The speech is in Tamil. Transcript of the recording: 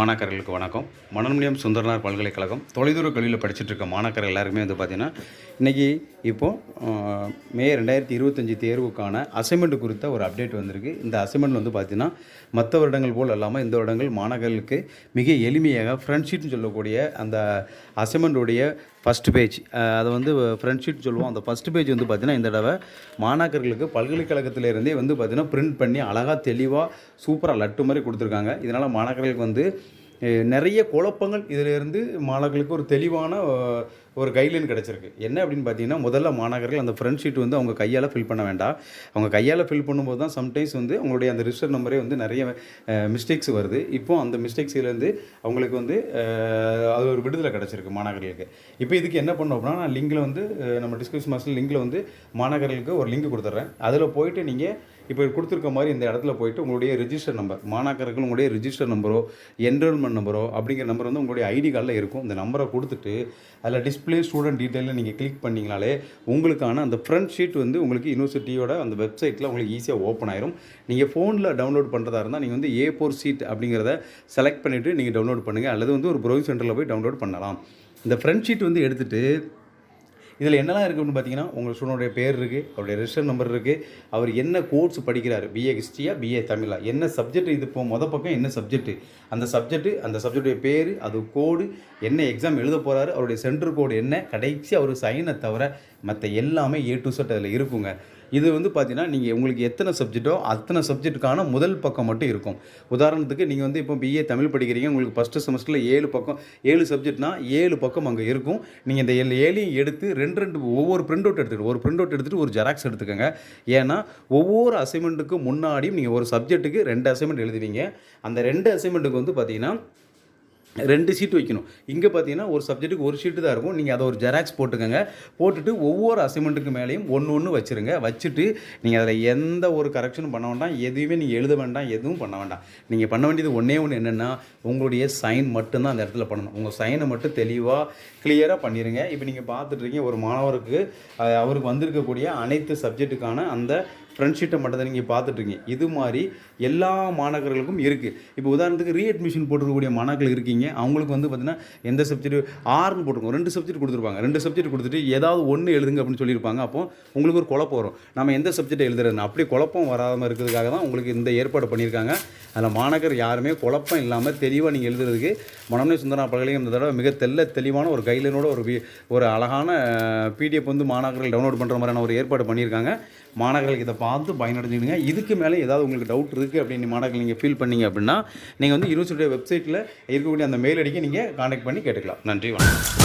மாணாக்கர்களுக்கு வணக்கம். மனநிலையம் சுந்தரனார் பல்கலைக்கழகம் தொலைதூர கல்வியில் படிச்சுட்டு இருக்க மாணாக்கர் எல்லாருமே வந்து பார்த்திங்கன்னா இன்றைக்கி இப்போது மே ரெண்டாயிரத்தி இருபத்தஞ்சி தேர்வுக்கான அசைன்மெண்ட் குறித்த ஒரு அப்டேட் வந்திருக்கு. இந்த அசைன்மெண்ட் வந்து பார்த்திங்கன்னா மற்ற வருடங்கள் போல் இல்லாமல் இந்த வருடங்கள் மாணவர்களுக்கு மிக எளிமையாக ஃப்ரெண்ட்ஷீட்னு சொல்லக்கூடிய அந்த அசைன்மெண்ட்டுடைய ஃபஸ்ட் பேஜ் அதை வந்து ஃப்ரெண்ட்ஷீட் சொல்லுவோம். அந்த ஃபஸ்ட் பேஜ் வந்து பார்த்திங்கன்னா இந்த தடவை மாணாக்கர்களுக்கு பல்கலைக்கழகத்திலேருந்தே வந்து பார்த்திங்கன்னா பிரிண்ட் பண்ணி அழகாக தெளிவாக சூப்பராக லட்டு மாதிரி கொடுத்துருக்காங்க. இதனால் மாணாக்கர்களுக்கு வந்து நிறைய குழப்பங்கள் இதிலிருந்து மாணவர்களுக்கு ஒரு தெளிவான ஒரு கைட்லைன் கிடச்சிருக்கு. என்ன அப்படின்னு பார்த்தீங்கன்னா முதல்ல மாணவர்கள் அந்த ஃப்ரெண்ட் ஷீட் வந்து அவங்க கையால் ஃபில் பண்ண வேண்டாம். அவங்க கையால் ஃபில் பண்ணும்போது தான் சம்டைம்ஸ் வந்து அவங்களுடைய அந்த ரிஜிஸ்டர் நம்பரே வந்து நிறைய மிஸ்டேக்ஸ் வருது. இப்போ அந்த மிஸ்டேக்ஸ்லேருந்து அவங்களுக்கு வந்து அது ஒரு விடுதலை கிடச்சிருக்கு மாணவர்களுக்கு. இப்போ இதுக்கு என்ன பண்ணோம் அப்படின்னா நான் லிங்கில் வந்து நம்ம டிஸ்கிரிப்ஷன் மாஸ்டர் லிங்கில் வந்து மாணவர்களுக்கு ஒரு லிங்க் கொடுத்துட்றேன் அதில் போயிட்டு நீங்கள் இப்போ கொடுத்துருக்க மாதிரி இந்த இடத்துல போயிட்டு உங்களுடைய ரிஜிஸ்டர் நம்பர் மாணாக்கர்கள் உங்களுடைய ரிஜிஸ்டர் நம்பரோ என்ரோல்மெண்ட் நம்பரோ அப்படிங்கிற நம்பர் வந்து உங்களுடைய ஐடி கார்டில் இருக்கும். இந்த நம்பரை கொடுத்துட்டு அதில் டிஸ்பிளே ஸ்டூடெண்ட் டீட்டெயிலில் நீங்கள் கிளிக் பண்ணிங்கனாலே உங்களுக்கான அந்த ஃப்ரண்ட் ஷீட் வந்து உங்களுக்கு யூனிவர்சிட்டியோட அந்த வெப்சைட்டில் உங்களுக்கு ஈஸியாக ஓப்பன் ஆயிரும். நீங்கள் ஃபோனில் டவுன்லோட் பண்ணுறதா இருந்தால் நீங்கள் வந்து ஏ ஃபோர் சீட் அப்படிங்கிறத செலக்ட் பண்ணிவிட்டு நீங்கள் டவுன்லோட் பண்ணுங்கள் அல்லது வந்து ஒரு ப்ரௌசிங் சென்டரில் போய் டவுன்லோட் பண்ணலாம். இந்த ஃப்ரண்ட் ஷீட் வந்து எடுத்துகிட்டு இதில் என்னெல்லாம் இருக்குது அப்படின்னு பார்த்தீங்கன்னா உங்கள் ஸ்டூடெண்ட்டுடைய பேர் இருக்குது அவருடைய ரெஜிஸ்டர் நம்பர் இருக்குது அவர் என்ன கோர்ஸ் படிக்கிறார்? பிஏ ஹிஸ்ட்ரியா பிஏ தமிழா? என்ன சப்ஜெக்ட் இது இப்போ மொதல் பக்கம் என்ன சப்ஜெக்ட் அந்த சப்ஜெக்ட்டு அந்த சப்ஜெக்டுடைய பேர் அது கோடு என்ன எக்ஸாம் எழுத போகிறாரு அவருடைய சென்டர் கோடு என்ன? கடைசி அவர் சைனை தவிர மற்ற எல்லாமே ஏ டு செட் அதில் இருக்குங்க. இது வந்து பார்த்தீங்கன்னா நீங்கள் உங்களுக்கு எத்தனை சப்ஜெக்ட்டோ அத்தனை சப்ஜெக்ட்டுக்கான முதல் பக்கம் மட்டும் இருக்கும். உதாரணத்துக்கு நீங்கள் வந்து இப்போ பிஏ தமிழ் படிக்கிறீங்க உங்களுக்கு ஃபஸ்ட்டு செமஸ்டரில் ஏழு பக்கம் ஏழு சப்ஜெக்ட்னா ஏழு பக்கம் அங்கே இருக்கும். நீங்கள் இந்த ஏழு ஏழையும் எடுத்து ரெண்டு ரெண்டு ஒவ்வொரு பிரிண்ட் அவுட் எடுத்துகிட்டு ஒரு பிரிண்ட் அவுட் எடுத்துகிட்டு ஒரு ஜெராக்ஸ் எடுத்துக்கோங்க. ஏன்னா ஒவ்வொரு அசைன்மெண்ட்டுக்கு முன்னாடியும் நீங்கள் ஒரு சப்ஜெக்ட்டுக்கு ரெண்டு அசைன்மெண்ட் எழுதுவீங்க. அந்த ரெண்டு அசைன்மெண்ட்டுக்கு வந்து பார்த்தீங்கன்னா ரெண்டு சீட் வைக்கணும். இங்கே பார்த்தீங்கன்னா ஒரு சப்ஜெக்ட்டுக்கு ஒரு ஷீட்டு தான் இருக்கும். நீங்கள் அதை ஒரு ஜெராக்ஸ் போட்டுக்கோங்க. போட்டுட்டு ஒவ்வொரு அசைன்மெண்ட்டுக்கு மேலேயும் ஒன்று ஒன்று வச்சுருங்க. வச்சுட்டு நீங்கள் அதில் எந்த ஒரு கரெக்ஷனும் பண்ண வேண்டாம். எதுவுமே நீங்கள் எழுத வேண்டாம். எதுவும் பண்ண வேண்டாம். நீங்கள் பண்ண வேண்டியது ஒன்றே ஒன்று என்னென்னா உங்களுடைய சைன் மட்டும்தான் அந்த இடத்துல பண்ணணும். உங்கள் சைனை மட்டும் தெளிவாக கிளியராக பண்ணிடுங்க இப்போ நீங்கள் பார்த்துட்ருக்கீங்க ஒரு மாணவருக்கு அவருக்கு வந்திருக்கக்கூடிய அனைத்து சப்ஜெக்ட்டுக்கான அந்த ஃப்ரெண்ட்ஷீட்டை மட்டும் தான் நீங்கள் பார்த்துட்ருக்கீங்க இது மாதிரி எல்லா மாணவர்களுக்கும் இருக்குது இப்போ உதாரணத்துக்கு ரீஅட்மிஷன் போட்டிருக்கக்கூடிய மாணவர்கள் இருக்கீங்க. அவங்களுக்கு வந்து பார்த்தீங்கன்னா எந்த சப்ஜெக்ட் ஆறுன்னு போட்டிருக்கோம். ரெண்டு சப்ஜெக்ட் கொடுத்துருப்பாங்க. ரெண்டு சப்ஜெக்ட் கொடுத்துட்டு ஏதாவது ஒன்று எழுதுங்க அப்படின்னு சொல்லியிருப்பாங்க. அப்போ உங்களுக்கு ஒரு குழப்பம் வரும். நம்ம எந்த சப்ஜெக்ட் எழுதுறதுன்னு. அப்படி குழப்பம் வராமல் இருக்கிறதுக்காக தான் உங்களுக்கு இந்த ஏற்பாடு பண்ணியிருக்காங்க. அதில் மாணவர் யாருமே குழப்பம் இல்லாமல் தெளிவாக நீங்கள் எழுதுறதுக்கு மனமே சுந்தரா பல்கலைக்கழகம் இந்த தடவை மிக தெல்ல தெளிவான ஒரு கைட்லைனோட ஒரு ஒரு அழகான பிடிஎஃப் வந்து மாணவர்கள் டவுன்லோட் பண்ணுற மாதிரியான ஒரு ஏற்பாடு பண்ணியிருக்காங்க. மாணவர்களுக்கு இதை பார்த்து பயனடைஞ்சுடுங்க இதுக்கு மேலே ஏதாவது உங்களுக்கு டவுட் இருக்குது அப்படின்னு மாணவர்கள் நீங்கள் ஃபீல் பண்ணீங்க அப்படின்னா நீங்கள் வந்து யூனிவர்சிட்டியோட வெப்சைட்டில் இருக்கக்கூடிய அந்த மெயில் அடிக்க நீங்கள் காண்டாக்ட் பண்ணி கேட்டுக்கலாம். நன்றி வணக்கம்.